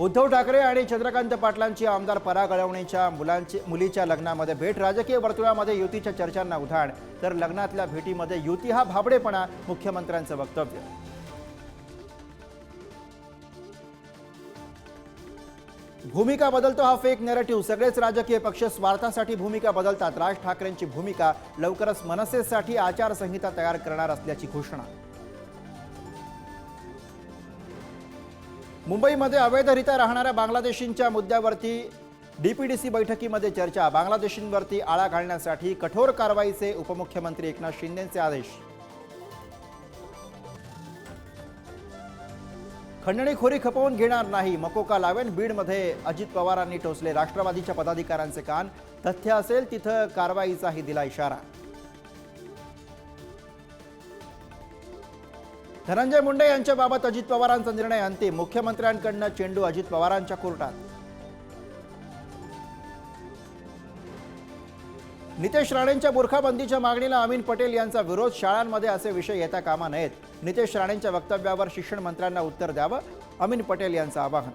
उद्धव ठाकरे आणि चंद्रकांत पाटलांची आमदार पराग अळवणीच्या मुलांची मुलीच्या लग्नामध्ये भेट. राजकीय वर्तुळामध्ये युतीच्या चर्चांना उधाण. तर लग्नातल्या भेटीमध्ये युती हा भाबडेपणा मुख्यमंत्र्यांचं वक्तव्य. भूमिका बदलतो हा फेक नॅरेटिव्ह सगळेच राजकीय पक्ष स्वार्थासाठी भूमिका बदलतात. राज ठाकरेंची भूमिका लवकरच मनसेसाठी आचारसंहिता तयार करणार असल्याची घोषणा. मुंबईमध्ये अवैधरित्या राहणाऱ्या बांगलादेशींच्या मुद्द्यावरती डी पी डी सी बैठकीमध्ये चर्चा. बांगलादेशींवरती आळा घालण्यासाठी कठोर कारवाईचे उपमुख्यमंत्री एकनाथ शिंदेचे आदेश. खंडणीखोरी खपवून घेणार नाही मकोका लावेन बीडमध्ये. अजित पवारांनी टोचले राष्ट्रवादीच्या पदाधिकाऱ्यांचे कान. तथ्य असेल तिथं कारवाईचाही दिला इशारा. धनंजय मुंडे यांच्याबाबत अजित पवारांचा निर्णय अंतिम. मुख्यमंत्र्यांकडनं चेंडू अजित पवारांच्या कोर्टात. नितेश राणेंच्या बुरखाबंदीच्या मागणीला अमीन पटेल यांचा विरोध. शाळांमध्ये असे विषय येता कामा नयेत. नितेश राणेंच्या वक्तव्यावर शिक्षण मंत्र्यांना उत्तर द्यावं अमीन पटेल यांचं आवाहन.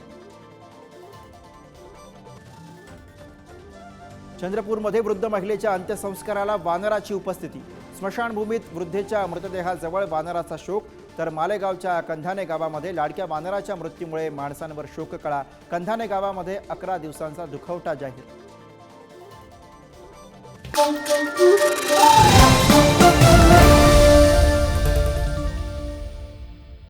चंद्रपूरमध्ये वृद्ध महिलेच्या अंत्यसंस्काराला वानराची उपस्थिती. स्मशानभूमीत वृद्धेच्या मृतदेहाजवळ वानराचा शोक तर मालेगावच्या कंधाने गावामध्ये लाडक्या वानराच्या मृत्यूमुळे माणसांवर शोककळा. कंधाने गावामध्ये अकरा दिवसांचा दुखवटा जाहीर.